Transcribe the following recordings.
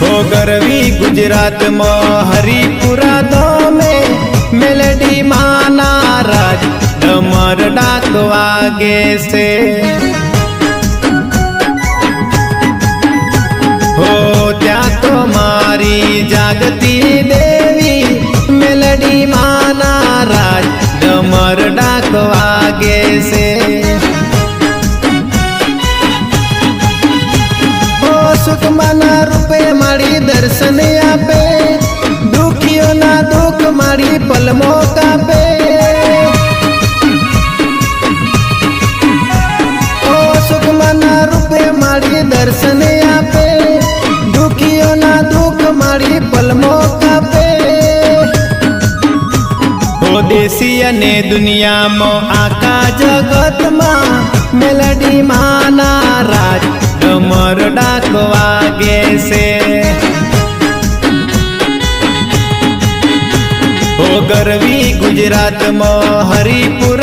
હો ગરવી ગુજરાતમાં હરિપુરા ધામે વાગે છે હો ત્યાં તો મારી જાગતી દેવી મેલડી માના રાજ ડમર ડાક વાગે છે ઓ સુખમાના રૂપે મારી દર્શન આપે દુખીઓના દુઃખ મારી પલમો કાપે ઓ અને દુનિયામાં આખા જગતમાં મેલડી માના રાજ ડમર ડાકવા ગેસે. ગરવી ગુજરાતમાં હરિપુરા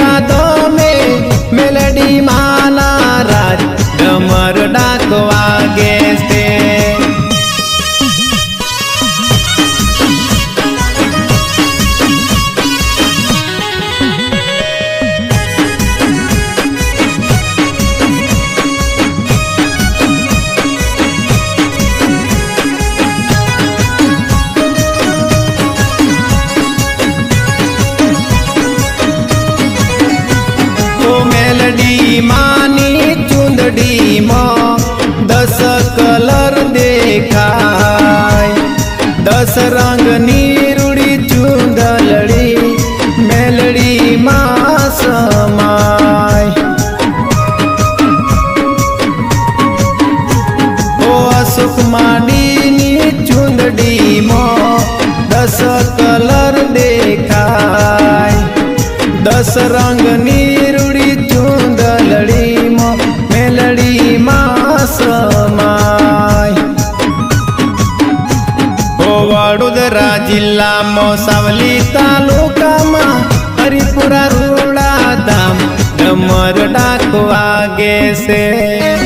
મેલડી માની ચુંદડીમાં દસ કલર દેખાય દસ રંગની રૂડી ચુંદલડી મેલડી માં સમાય ઓ અશોક માંડીની ચુંદડીમાં દસ કલર દેખાય દસ રંગની જિલ્લામાં સાવલી તાલુકામાં હરિપુરા રૂડા ધામ ડમર ડાક વાગે છે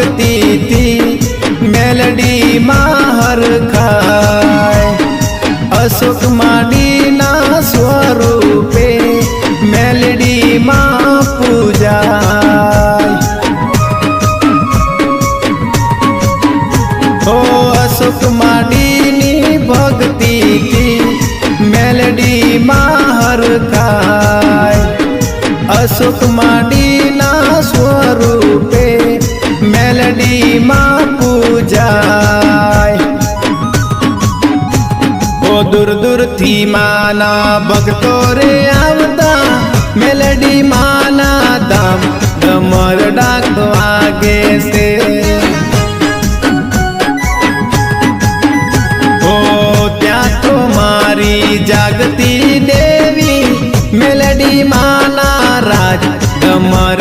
માડીની ભક્તિથી મેલડી માં ખાય અશોક માડીના સ્વરૂપે મેલડી માં પૂજાય ઓ અશોક માડીની ભક્તિથી મેલડી માં ખાય અશોક માંડીના દૂર દૂરથી માના ભક્તો રે આવતા, મેલડી માના ધામ ડમર ડાક વાગે છે. ઓ ત્યાં તો મારી જાગતી દેવી, મેલડી માના રાજ ડમર